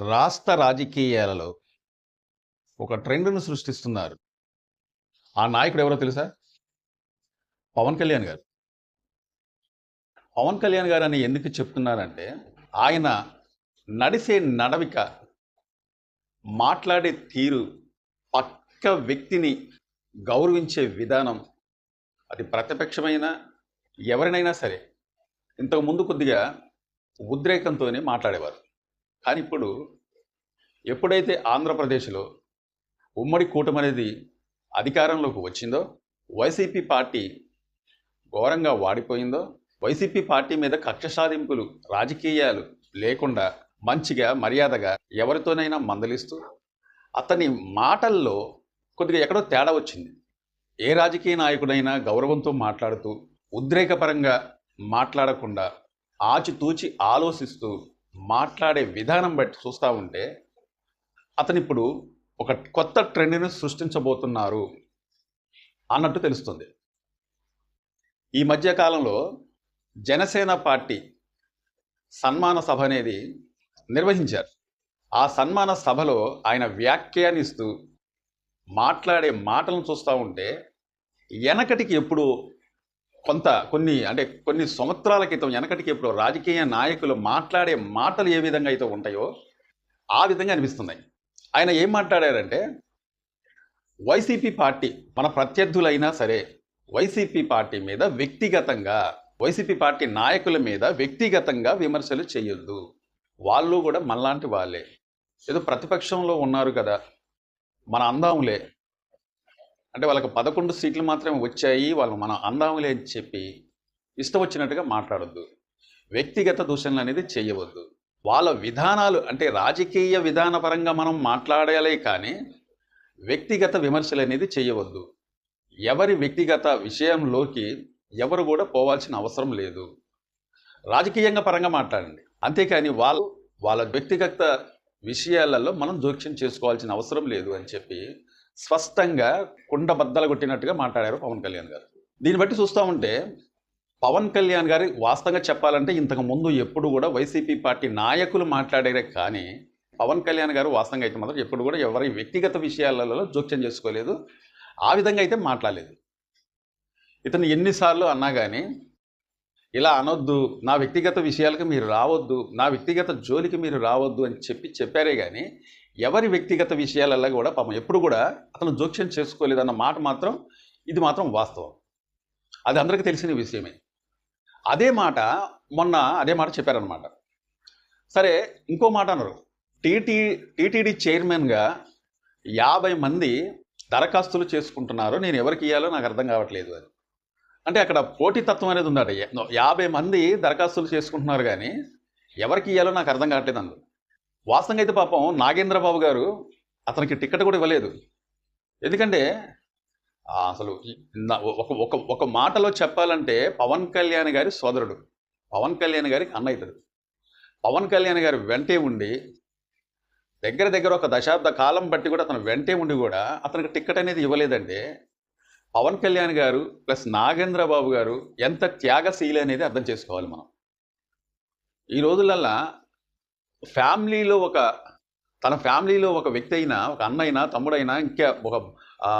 రాష్ట్ర రాజకీయాలలో ఒక ట్రెండ్ను సృష్టిస్తున్నారు. ఆ నాయకుడు ఎవరో తెలుసా? పవన్ కళ్యాణ్ గారు. పవన్ కళ్యాణ్ గారు అని ఎందుకు చెప్తున్నారంటే ఆయన నడిసే నడవిక మాట్లాడే తీరు పక్క వ్యక్తిని గౌరవించే విధానం అది ప్రతిపక్షమైన ఎవరినైనా సరే. ఇంతకు ముందు కొద్దిగా ఉద్రేకంతోనే మాట్లాడేవారు. కానీ ఇప్పుడు ఎప్పుడైతే ఆంధ్రప్రదేశ్లో ఉమ్మడి కూటమి అనేది అధికారంలోకి వచ్చిందో వైసీపీ పార్టీ ఘోరంగా వాడిపోయిందో వైసీపీ పార్టీ మీద కక్ష సాధింపులు రాజకీయాలు లేకుండా మంచిగా మర్యాదగా ఎవరితోనైనా మందలిస్తూ అతని మాటల్లో కొద్దిగా ఎక్కడో తేడా వచ్చింది. ఏ రాజకీయ నాయకుడైనా గౌరవంతో మాట్లాడుతూ ఉద్రేకపరంగా మాట్లాడకుండా ఆచితూచి ఆలోచిస్తూ మాట్లాడే విధానం బట్టి చూస్తూ ఉంటే అతను ఇప్పుడు ఒక కొత్త ట్రెండ్ని సృష్టించబోతున్నారు అన్నట్టు తెలుస్తుంది. ఈ మధ్యకాలంలో జనసేన పార్టీ సన్మాన సభ అనేది నిర్వహించారు. ఆ సన్మాన సభలో ఆయన వ్యాఖ్యానిస్తూ మాట్లాడే మాటలను చూస్తూ ఉంటే వెనకటికి ఎప్పుడు కొంత కొన్ని అంటే కొన్ని సంవత్సరాల క్రితం వెనకటికి ఎప్పుడు రాజకీయ నాయకులు మాట్లాడే మాటలు ఏ విధంగా అయితే ఉంటాయో ఆ విధంగా అనిపిస్తున్నాయి. ఆయన ఏం మాట్లాడారంటే వైసీపీ పార్టీ మన ప్రత్యర్థులైనా సరే వైసీపీ పార్టీ మీద వ్యక్తిగతంగా వైసీపీ పార్టీ నాయకుల మీద వ్యక్తిగతంగా విమర్శలు చేయొద్దు. వాళ్ళు కూడా మనలాంటి వాళ్ళే. ఏదో ప్రతిపక్షంలో ఉన్నారు కదా మన అందాములే. అంటే వాళ్ళకి పదకొండు సీట్లు మాత్రమే వచ్చాయి వాళ్ళు మన అందాములే అని చెప్పి ఇష్టం వచ్చినట్టుగా మాట్లాడొద్దు. వ్యక్తిగత దూషణలు అనేది చేయవద్దు. వాళ్ళ విధానాలు అంటే రాజకీయ విధానపరంగా మనం మాట్లాడాలి కానీ వ్యక్తిగత విమర్శలు అనేది చేయవద్దు. ఎవరి వ్యక్తిగత విషయంలోకి ఎవరు కూడా పోవాల్సిన అవసరం లేదు. రాజకీయంగా పరంగా మాట్లాడండి. అంతేకాని వాళ్ళు వాళ్ళ వ్యక్తిగత విషయాలలో మనం జోక్యం చేసుకోవాల్సిన అవసరం లేదు అని చెప్పి స్పష్టంగా కుండ బద్దలు కొట్టినట్టుగా మాట్లాడారు పవన్ కళ్యాణ్ గారు. దీన్ని బట్టి చూస్తూ ఉంటే పవన్ కళ్యాణ్ గారి వాస్తవంగా చెప్పాలంటే ఇంతకు ముందు ఎప్పుడు కూడా వైసీపీ పార్టీ నాయకులు మాట్లాడారే కానీ పవన్ కళ్యాణ్ గారు వాస్తవంగా అయితే మాత్రం ఎప్పుడు కూడా ఎవరి వ్యక్తిగత విషయాలలో జోక్యం చేసుకోలేదు. ఆ విధంగా అయితే మాట్లాడలేదు. ఇతను ఎన్నిసార్లు అన్నా కానీ ఇలా అనొద్దు నా వ్యక్తిగత విషయాలకు మీరు రావద్దు నా వ్యక్తిగత జోలికి మీరు రావద్దు అని చెప్పి చెప్పారే కానీ ఎవరి వ్యక్తిగత విషయాలలో కూడా పాపం ఎప్పుడు కూడా అతను జోక్యం చేసుకోలేదన్న మాట మాత్రం ఇది మాత్రం వాస్తవం. అది అందరికీ తెలిసిన విషయమే. అదే మాట మొన్న అదే మాట చెప్పారనమాట సరే ఇంకో మాట అన్నారు. టీటీ టీటీడీ చైర్మన్గా యాభై మంది దరఖాస్తులు చేసుకుంటున్నారు. నేను ఎవరికి ఇవ్వాలో నాకు అర్థం కావట్లేదు అని అంటే అక్కడ పోటీతత్వం అనేది ఉందట. యాభై మంది దరఖాస్తులు చేసుకుంటున్నారు కానీ ఎవరికి ఇవ్వాలో నాకు అర్థం కావట్లేదు అన్నారు. వాస్తవంగా అయితే పాపం నాగేంద్రబాబు గారు అతనికి టికెట్ కూడా ఇవ్వలేదు. ఎందుకంటే అసలు ఒక ఒక ఒక మాటలో చెప్పాలంటే పవన్ కళ్యాణ్ గారి సోదరుడు. పవన్ కళ్యాణ్ గారికి అన్న పవన్ కళ్యాణ్ గారి వెంటే ఉండి దగ్గర దగ్గర ఒక దశాబ్ద కాలం బట్టి కూడా అతను వెంటే ఉండి కూడా అతనికి టికెట్ అనేది ఇవ్వలేదంటే పవన్ కళ్యాణ్ గారు ప్లస్ నాగేంద్ర బాబు గారు ఎంత త్యాగశీలి అనేది అర్థం చేసుకోవాలి మనం. ఈ రోజులల్లా ఫ్యామిలీలో ఒక తన ఫ్యామిలీలో ఒక వ్యక్తి అయినా ఒక అన్నైనా తమ్ముడైనా ఇంకా ఒక ఒక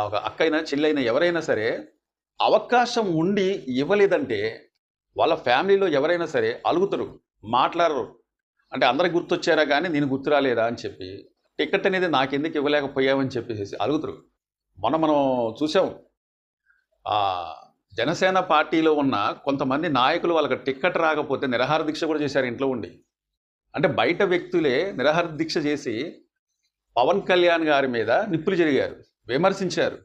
ఒక అక్కైనా చెల్లైనా ఎవరైనా సరే అవకాశం ఉండి ఇవ్వలేదంటే వాళ్ళ ఫ్యామిలీలో ఎవరైనా సరే అలుగుతారు మాట్లాడరు. అంటే అందరికి గుర్తొచ్చారా కానీ నేను గుర్తు రాలేదా అని చెప్పి టికెట్ అనేది నాకెందుకు ఇవ్వలేకపోయామని చెప్పేసి అలుగుతారు. మొన్న మనం చూసాం. జనసేన పార్టీలో ఉన్న కొంతమంది నాయకులు వాళ్ళకి టిక్కెట్ రాకపోతే నిరాహార దీక్ష కూడా చేశారు ఇంట్లో ఉండి. అంటే బయట వ్యక్తులే నిరాహార దీక్ష చేసి పవన్ కళ్యాణ్ గారి మీద నిప్పులు జరిగారు విమర్శించారు.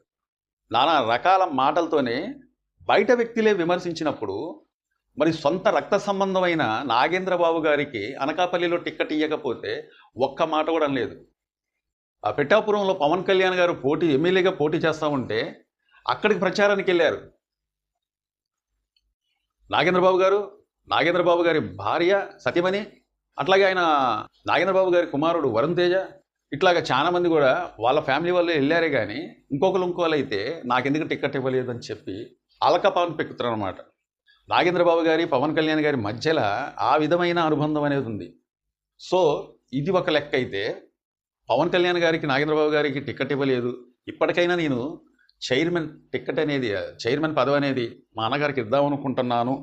నానా రకాల మాటలతోనే బయట వ్యక్తులే విమర్శించినప్పుడు మరి సొంత రక్త సంబంధమైన నాగేంద్రబాబు గారికి అనకాపల్లిలో టిక్కెట్ ఇవ్వకపోతే ఒక్క మాట కూడా లేదు ఆ పిఠాపురంలో పవన్ కళ్యాణ్ గారు పోటీ ఎమ్మెల్యేగా పోటీ చేస్తూ ఉంటే అక్కడికి ప్రచారానికి వెళ్ళారు. నాగేంద్రబాబు గారు నాగేంద్రబాబు గారి భార్య సతీమణి అట్లాగే ఆయన నాగేంద్రబాబు గారి కుమారుడు వరుణ్ తేజ ఇట్లాగా చాలా మంది కూడా వాళ్ళ ఫ్యామిలీ వాళ్ళు వెళ్ళారే కానీ ఇంకొకరు ఇంకోళ్ళు అయితే నాకెందుకు టికెట్ ఇవ్వలేదు అని చెప్పి అలకపాన్ పెక్కుతారు అనమాట నాగేంద్రబాబు గారి పవన్ కళ్యాణ్ గారి మధ్యలో ఆ విధమైన అనుబంధం అనేది ఉంది. సో ఇది ఒక లెక్క అయితే పవన్ కళ్యాణ్ గారికి నాగేంద్రబాబు గారికి టికెట్ ఇవ్వలేదు. ఇప్పటికైనా నేను చైర్మన్ టికెట్ అనేది చైర్మన్ పదవి అనేది మా అన్నగారికి ఇద్దాం అనుకుంటున్నాను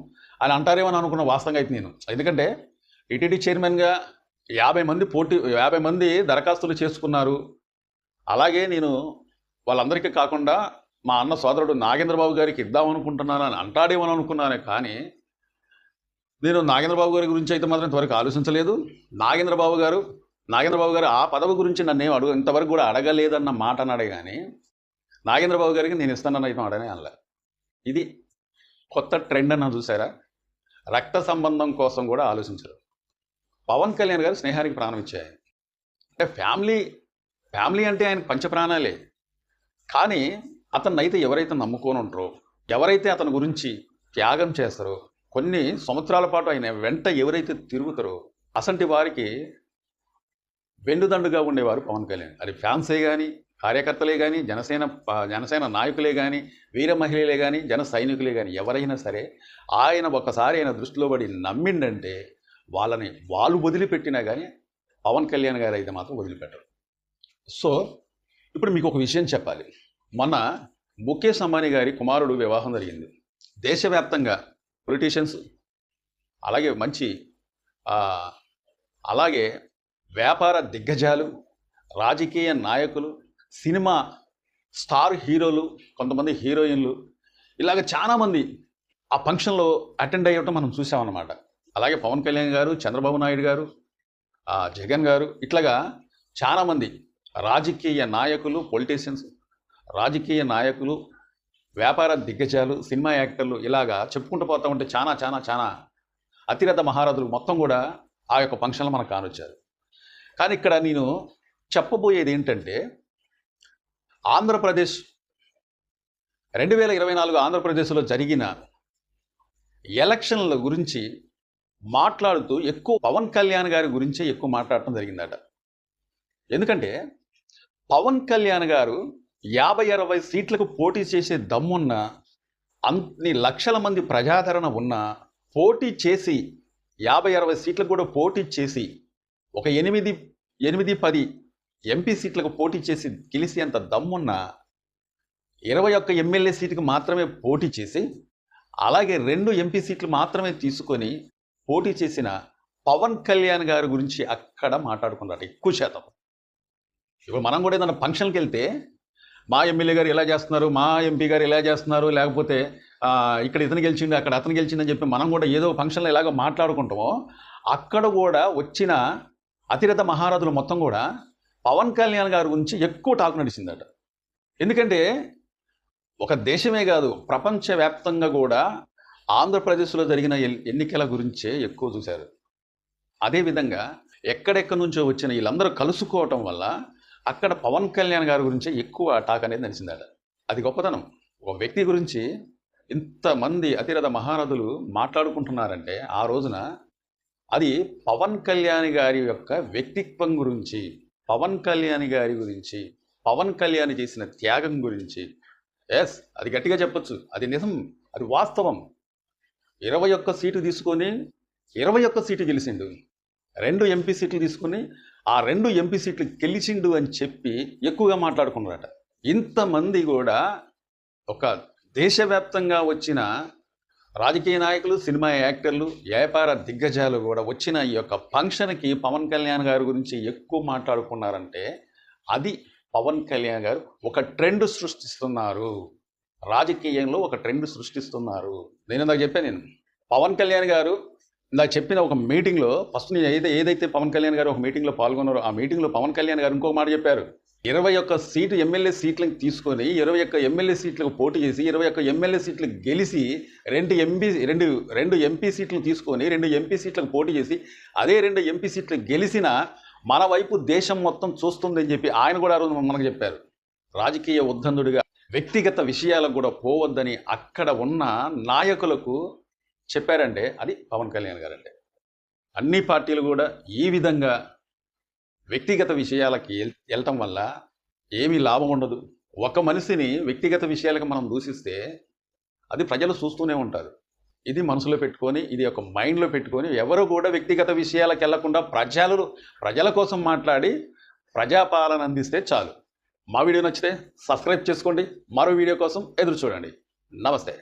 అని అంటారేమో అని అనుకున్న వాస్తవంగా అయితే నేను. ఎందుకంటే ఈటీడీ చైర్మన్గా యాభై మంది పోటీ యాభై మంది దరఖాస్తులు చేసుకున్నారు. అలాగే నేను వాళ్ళందరికీ కాకుండా మా అన్న సోదరుడు నాగేంద్రబాబు గారికి ఇద్దామనుకుంటున్నాను అని అంటాడేమో అనుకున్నాను కానీ నేను నాగేంద్రబాబు గారి గురించి అయితే మాత్రం ఇంతవరకు ఆలోచించలేదు. నాగేంద్రబాబు గారు నాగేంద్రబాబు గారు ఆ పదవి గురించి నన్ను ఏం అడుగు ఇంతవరకు కూడా అడగలేదన్న మాట అన్నాడే కానీ నాగేంద్రబాబు గారికి నేను ఇస్తానన్న అయితే అడనే అనలే. ఇది కొత్త ట్రెండ్ అన్న చూసారా? రక్త సంబంధం కోసం కూడా ఆలోచించరు. పవన్ కళ్యాణ్ గారు స్నేహానికి ప్రాణం ఇచ్చాయి అంటే ఫ్యామిలీ ఫ్యామిలీ అంటే ఆయన పంచప్రాణాలే. కానీ అతన్ని అయితే ఎవరైతే నమ్ముకొని ఉంటారో ఎవరైతే అతని గురించి త్యాగం చేస్తారో కొన్ని సంవత్సరాల పాటు ఆయన వెంట ఎవరైతే తిరుగుతారో అసంటి వారికి వెన్నుదండుగా ఉండేవారు పవన్ కళ్యాణ్. అది ఫ్యాన్సే కానీ కార్యకర్తలే కానీ జనసేన జనసేన నాయకులే కానీ వీర మహిళలే కానీ జన సైనికులే కానీ ఎవరైనా సరే ఆయన ఒకసారి ఆయన దృష్టిలో పడి నమ్మిండంటే వాళ్ళని వాళ్ళు వదిలిపెట్టినా కానీ పవన్ కళ్యాణ్ గారు అయితే మాత్రం వదిలిపెట్టరు. సో ఇప్పుడు మీకు ఒక విషయం చెప్పాలి. మొన్న ముఖేష్ అంబానీ గారి కుమారుడు వివాహం జరిగింది. దేశవ్యాప్తంగా పొలిటీషియన్స్ అలాగే మంచి అలాగే వ్యాపార దిగ్గజాలు రాజకీయ నాయకులు సినిమా స్టార్ హీరోలు కొంతమంది హీరోయిన్లు ఇలాగ చాలామంది ఆ ఫంక్షన్లో అటెండ్ అయ్యటం మనం చూసామన్నమాట. అలాగే పవన్ కళ్యాణ్ గారు చంద్రబాబు నాయుడు గారు జగన్ గారు ఇట్లాగా చాలామంది రాజకీయ నాయకులు పొలిటీషియన్స్ రాజకీయ నాయకులు వ్యాపార దిగ్గజాలు సినిమా యాక్టర్లు ఇలాగా చెప్పుకుంటూ పోతా ఉంటే చాలా చాలా చాలా అతిరథ మహారథులు మొత్తం కూడా ఆ యొక్క ఫంక్షన్లో మనకు కానొచ్చారు. కానీ ఇక్కడ నేను చెప్పబోయేది ఏంటంటే ఆంధ్రప్రదేశ్ రెండు వేల ఇరవై నాలుగు ఆంధ్రప్రదేశ్లో జరిగిన ఎలక్షన్ల గురించి మాట్లాడుతూ ఎక్కువ పవన్ కళ్యాణ్ గారి గురించే ఎక్కువ మాట్లాడటం జరిగిందట. ఎందుకంటే పవన్ కళ్యాణ్ గారు యాభై అరవై సీట్లకు పోటీ చేసే దమ్మున్న అన్ని లక్షల మంది ప్రజాదరణ ఉన్న పోటీ చేసి యాభై అరవై సీట్లకు కూడా పోటీ చేసి ఒక ఎనిమిది ఎనిమిది పది ఎంపీ సీట్లకు పోటీ చేసి గెలిచి అంత దమ్మున్న ఇరవై ఒక్క ఎమ్మెల్యే సీటుకు మాత్రమే పోటీ చేసి అలాగే రెండు ఎంపీ సీట్లు మాత్రమే తీసుకొని పోటీ చేసిన పవన్ కళ్యాణ్ గారి గురించి అక్కడ మాట్లాడుకున్నారు ఎక్కువ శాతం. ఇప్పుడు మనం కూడా ఏదైనా ఫంక్షన్కి వెళ్తే మా ఎమ్మెల్యే గారు ఇలా చేస్తున్నారు మా ఎంపీ గారు ఇలా చేస్తున్నారు లేకపోతే ఇక్కడ ఇతను గెలిచిండు అక్కడ అతను గెలిచిందని చెప్పి మనం కూడా ఏదో ఫంక్షన్లో ఇలాగ మాట్లాడుకుంటామో అక్కడ కూడా వచ్చిన అతిరథ మహారథులు మొత్తం కూడా పవన్ కళ్యాణ్ గారి గురించి ఎక్కువ టాక్ నడిచిందట. ఎందుకంటే ఒక దేశమే కాదు ప్రపంచవ్యాప్తంగా కూడా ఆంధ్రప్రదేశ్లో జరిగిన ఎన్నికల గురించే ఎక్కువ చూశారు. అదేవిధంగా ఎక్కడెక్కడి నుంచో వచ్చిన వీళ్ళందరూ కలుసుకోవటం వల్ల అక్కడ పవన్ కళ్యాణ్ గారి గురించే ఎక్కువ టాక్ అనేది నడిచిందట. అది గొప్పతనం. ఒక వ్యక్తి గురించి ఇంతమంది అతిరథ మహారథులు మాట్లాడుకుంటున్నారంటే ఆ రోజున అది పవన్ కళ్యాణ్ గారి యొక్క వ్యక్తిత్వం గురించి పవన్ కళ్యాణ్ గారి గురించి పవన్ కళ్యాణ్ చేసిన త్యాగం గురించి. ఎస్ అది గట్టిగా చెప్పొచ్చు. అది నిజం. అది వాస్తవం. ఇరవై ఒక్క సీటు తీసుకొని ఇరవై ఒక్క సీటు గెలిచిండు రెండు ఎంపీ సీట్లు తీసుకుని ఆ రెండు ఎంపీ సీట్లు గెలిచిండు అని చెప్పి ఎక్కువగా మాట్లాడుకున్నారట. ఇంతమంది కూడా ఒక దేశవ్యాప్తంగా వచ్చిన రాజకీయ నాయకులు సినిమా యాక్టర్లు వ్యాపార దిగ్గజాలు కూడా వచ్చిన ఈ యొక్క ఫంక్షన్కి పవన్ కళ్యాణ్ గారి గురించి ఎక్కువ మాట్లాడుకున్నారంటే అది పవన్ కళ్యాణ్ గారు ఒక ట్రెండ్ సృష్టిస్తున్నారు. రాజకీయంలో ఒక ట్రెండ్ సృష్టిస్తున్నారు. నేను ఇందాక చెప్పాను నేను. పవన్ కళ్యాణ్ గారు ఇందాక చెప్పిన ఒక మీటింగ్లో ఫస్ట్ నేను ఏదైతే ఏదైతే పవన్ కళ్యాణ్ గారు ఒక మీటింగ్లో పాల్గొన్నారో ఆ మీటింగ్లో పవన్ కళ్యాణ్ గారు ఇంకో మాట చెప్పారు. ఇరవై ఒక్క సీటు ఎమ్మెల్యే సీట్లను తీసుకొని ఇరవై ఒక్క ఎమ్మెల్యే సీట్లకు పోటీ చేసి ఇరవై ఒక్క ఎమ్మెల్యే సీట్లు గెలిచి రెండు ఎంపీ రెండు రెండు ఎంపీ సీట్లు తీసుకొని రెండు ఎంపీ సీట్లకు పోటీ చేసి అదే రెండు ఎంపీ సీట్లు గెలిచిన మన వైపు దేశం మొత్తం చూస్తుందని చెప్పి ఆయన కూడా ఆ రోజు మనకు చెప్పారు. రాజకీయ ఉద్దందుడిగా వ్యక్తిగత విషయాలకు కూడా పోవద్దని అక్కడ ఉన్న నాయకులకు చెప్పారంటే అది పవన్ కళ్యాణ్ గారండి అన్ని పార్టీలు కూడా ఈ విధంగా వ్యక్తిగత విషయాలకి వెళ్ళటం వల్ల ఏమీ లాభం ఉండదు. ఒక మనిషిని వ్యక్తిగత విషయాలకు మనం దూషిస్తే అది ప్రజలు చూస్తూనే ఉంటారు. ఇది మనసులో పెట్టుకొని ఇది ఒక మైండ్లో పెట్టుకొని ఎవరు కూడా వ్యక్తిగత విషయాలకు వెళ్ళకుండా ప్రజలు ప్రజల కోసం మాట్లాడి ప్రజాపాలన అందిస్తే చాలు. మా వీడియో నచ్చితే సబ్స్క్రైబ్ చేసుకోండి. మరో వీడియో కోసం ఎదురు చూడండి. నమస్తే.